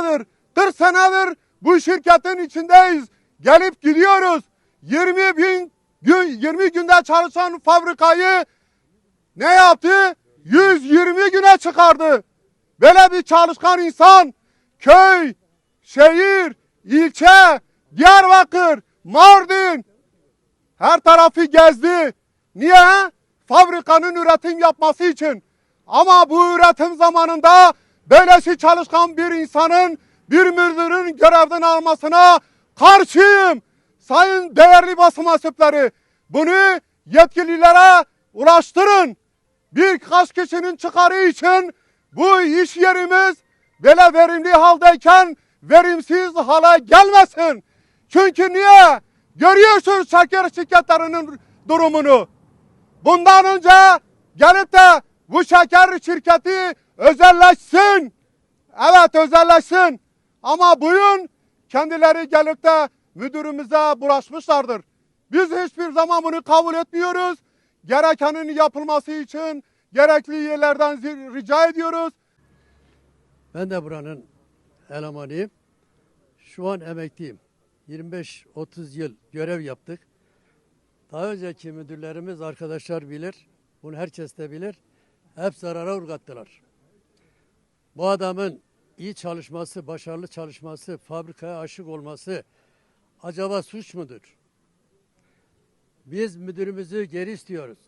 senedir, 40 senedir bu şirketin içindeyiz. Gelip gidiyoruz. 20 bin gün, 20 günde çalışan fabrikayı ne yaptı? 120 güne çıkardı. Böyle bir çalışkan insan köy, şehir, ilçe, Diyarbakır, Mardin her tarafı gezdi. Niye? Fabrikanın üretim yapması için. Ama bu üretim zamanında böylesi çalışkan bir insanın bir müdürün görevden almasına karşıyım. Sayın değerli basın mensupları bunu yetkililere ulaştırın. Birkaç kişinin çıkarı için bu iş yerimiz böyle verimli haldeyken verimsiz hale gelmesin. Çünkü niye? Görüyorsunuz şeker şirketlerinin durumunu. Bundan önce gelip de bu şeker şirketi özelleşsin. Evet özelleşsin. Ama bugün kendileri gelip de müdürümüze bulaşmışlardır. Biz hiçbir zaman bunu kabul etmiyoruz. Gerekenin yapılması için gerekli yerlerden rica ediyoruz. Ben de buranın elemanıyım. Şu an emekliyim. 25-30 yıl görev yaptık. Daha önceki müdürlerimiz, arkadaşlar bilir. Bunu herkes de bilir. Hep zarara uğrattılar. Bu adamın iyi çalışması, başarılı çalışması, fabrikaya aşık olması acaba suç mudur? Biz müdürümüzü geri istiyoruz.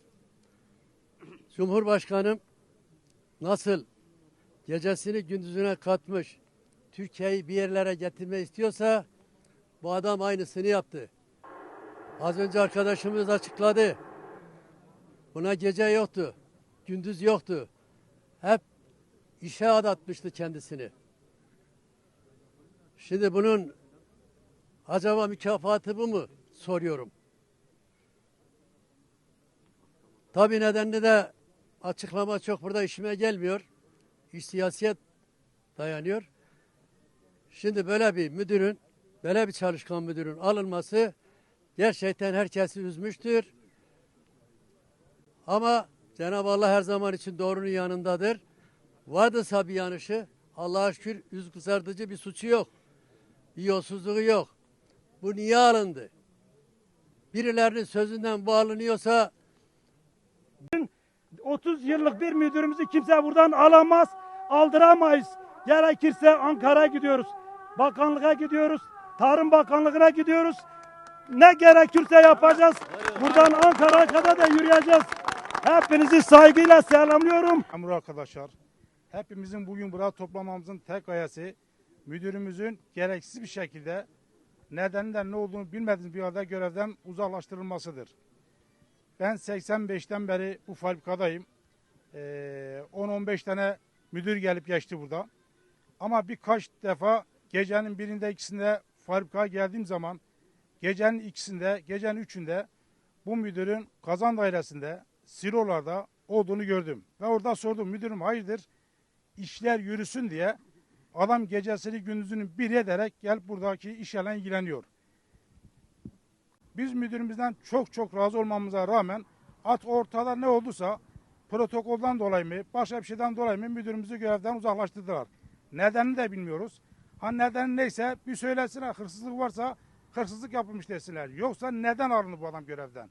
Cumhurbaşkanım nasıl gecesini gündüzüne katmış, Türkiye'yi bir yerlere getirme istiyorsa bu adam aynısını yaptı. Az önce arkadaşımız açıkladı. Buna gece yoktu, gündüz yoktu. Hep işe adatmıştı kendisini. Şimdi bunun acaba mükafatı bu mu soruyorum. Tabii nedenli de açıklama çok burada işime gelmiyor. İş siyaset dayanıyor. Şimdi böyle bir müdürün, böyle bir çalışkan müdürün alınması gerçekten herkesi üzmüştür. Ama Cenab-ı Allah her zaman için doğrunun yanındadır. Vardıysa bir yanlışı Allah'a şükür yüz kızartıcı bir suçu yok. Bir yolsuzluğu yok. Bu niye alındı? Birilerinin sözünden bu alınıyorsa 30 yıllık bir müdürümüzü kimse buradan alamaz, aldıramayız. Gerekirse Ankara'ya gidiyoruz. Bakanlığa gidiyoruz. Tarım Bakanlığı'na gidiyoruz. Ne gerekirse yapacağız. Buradan Ankara'ya kadar da yürüyeceğiz. Hepinizi saygıyla selamlıyorum. Memur arkadaşlar, hepimizin bugün buraya toplamamızın tek ayası müdürümüzün gereksiz bir şekilde nedeninden ne olduğunu bilmediğimiz bir halde görevden uzaklaştırılmasıdır. Ben 85'ten beri bu fabrikadayım. Ee, 10-15 tane müdür gelip geçti burada. Ama birkaç defa gecenin birinde ikisinde fabrikaya geldiğim zaman gecenin ikisinde, gecenin üçünde bu müdürün kazan dairesinde, silolarda olduğunu gördüm. Ve orada sordum müdürüm hayırdır işler yürüsün diye adam gecesini gündüzünü bir ederek gelip buradaki işlerle ilgileniyor. Biz müdürümüzden çok çok razı olmamıza rağmen at ortada ne olduysa protokoldan dolayı mı başka bir şeyden dolayı mı müdürümüzü görevden uzaklaştırdılar. Nedenini de bilmiyoruz. Ha neden neyse bir söylesinler hırsızlık varsa hırsızlık yapılmış desinler. Yoksa neden alındı bu adam görevden?